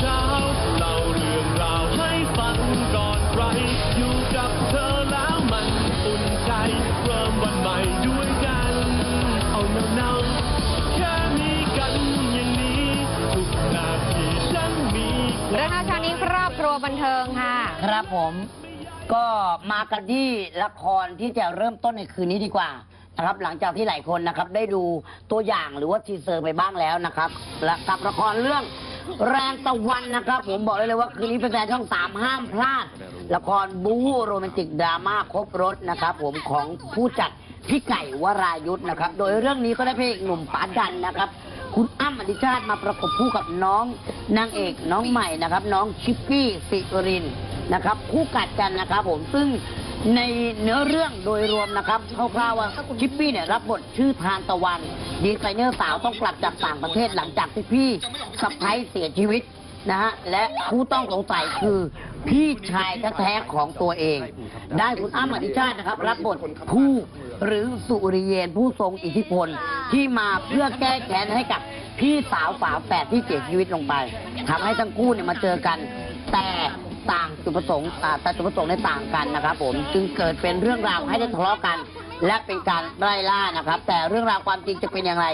เช้าเล่าเรื่องราวให้ฟังก่อนใครอยู่กับเธอแล้วมันอุ่นใจ เริ่มวันใหม่ด้วยกัน เอาเนาๆแค่มีกันอย่างนี้ทุกนาทีฉันมีเรื่องราวเช้านี้ครอบครัวบันเทิงค่ะ ครับผมก็มากันที่ละครที่จะเริ่มต้นในคืนนี้ดีกว่านะครับหลังจากที่หลายคนนะครับได้ดูตัวอย่างหรือว่าทีเซอร์ไปบ้างแล้วนะครับและกับละครเรื่อง แรงตะวันนะครับ ผมบอกเลยเลยว่าคืนนี้เป็นแฟนช่องสามห้ามพลาด ละครบู๊โรแมนติกดราม่าครบรถนะครับ ผมของผู้จัดพี่ไก่วรายุทธ์นะครับ โดยเรื่องนี้ก็ได้พระเอกหนุ่มป๋าดันนะครับ คุณอ้ำอธิชาติมาประกบคู่กับน้องนางเอกน้องใหม่นะครับ น้องชิปปี้สิรินนะครับ คู่กัดกันนะครับ ผมซึ่ง ในเนื้อเรื่องโดยรวมนะครับคร่าวๆว่าชิปปี้เนี่ยรับบทชื่อทานตะวัน ดีไซเนอร์สาวต้องกลับจากต่างประเทศหลังจากที่พี่สะพ้ายเสียชีวิตนะฮะและผู้ต้องสงสัยคือพี่ชายแท้ๆของตัวเอง ได้คุณอ้ำอธิชาตินะครับ รับบทผู้หรือสุริเยนผู้ทรงอิทธิพล ที่มาเพื่อแก้แค้นให้กับพี่สาวฝาแฝดที่เสียชีวิตลงไปทำให้ทั้งคู่เนี่ยมาเจอกัน แต่ ต่างจุดประสงค์อ่าแต่จุดประสงค์ในต่างกันนะครับ ผมจึงเกิดเป็นเรื่องราวให้ได้ทะเลาะกัน และเป็นการไล่ล่านะครับ แต่เรื่องราวความจริงจะเป็นอย่างไร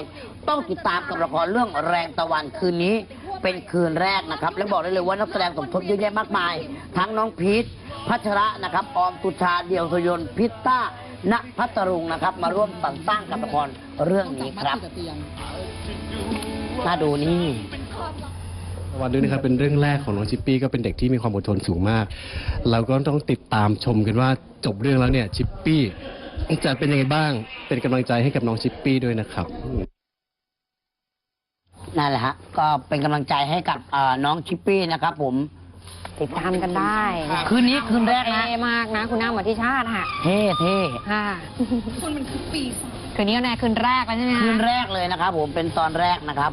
ต้องติดตามกับละครเรื่องแรงตะวันคืนนี้เป็นคืนแรกนะครับ และบอกได้เลยว่านักแสดงสมทบเยอะแยะมากมาย ทั้งน้องพีทพัชระนะครับออมตุชาเดียวสยนต์พิตต้าณพัตรุงนะครับ มาร่วมสร้างกับละครเรื่องนี้ครับน่าดูนี่ วันด้วยนะครับเป็นเรื่องแรกของน้องชิปปี้ก็เป็นเด็กที่มีความอดทนสูงมาก เราก็ต้องติดตามชมกันว่าจบเรื่องแล้วเนี่ยชิปปี้จะเป็นยังไงบ้างเป็นกำลังใจให้กับน้องชิปปี้ด้วยนะครับนั่นแหละฮะก็เป็นกำลังใจให้กับเอ่อน้องชิปปี้นะครับผม ติดตามกันได้คืนนี้คืนแรกนะ เท่มากนะ คุณน้าหมอที่ชาติค่ะเท่เท่ค่ะคุณมันคือปีคืนนี้ก็แน่คืนแรกแล้วใช่ไหมคะคืนแรกเลยนะครับผมเป็นตอนแรกนะครับ